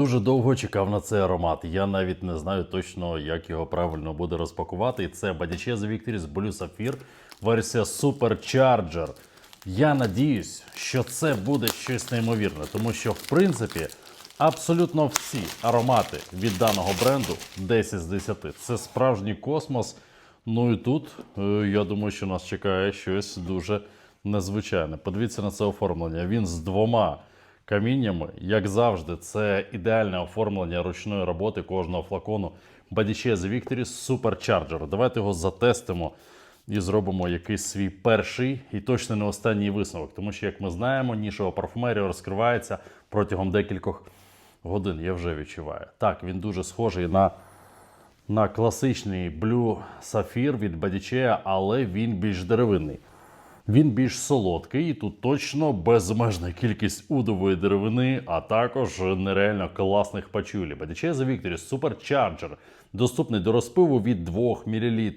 Дуже довго чекав на цей аромат. Я навіть не знаю точно, як його правильно буде розпакувати. І це Badice The Victories Blue Sapphire, версія Supercharger. Я надіюсь, що це буде щось неймовірне, тому що, в принципі, абсолютно всі аромати від даного бренду 10 з 10. Це справжній космос. Ну і тут, е, я думаю, що нас чекає щось дуже незвичайне. Подивіться на це оформлення. Він з двома каміннями, як завжди, це ідеальне оформлення ручної роботи кожного флакону Badice The Victory Supercharger. Давайте його затестимо і зробимо якийсь свій перший і точно не останній висновок. Тому що, як ми знаємо, нішова парфумерія розкривається протягом декількох годин. Я вже відчуваю. Так, він дуже схожий на на класичний Blue Sapphire від Bodychea, але він більш деревинний. Він більш солодкий, і тут точно безмежна кількість удової деревини, а також нереально класних пачулі. Bodychea The Victory Supercharger доступний до розпиву від 2 мл.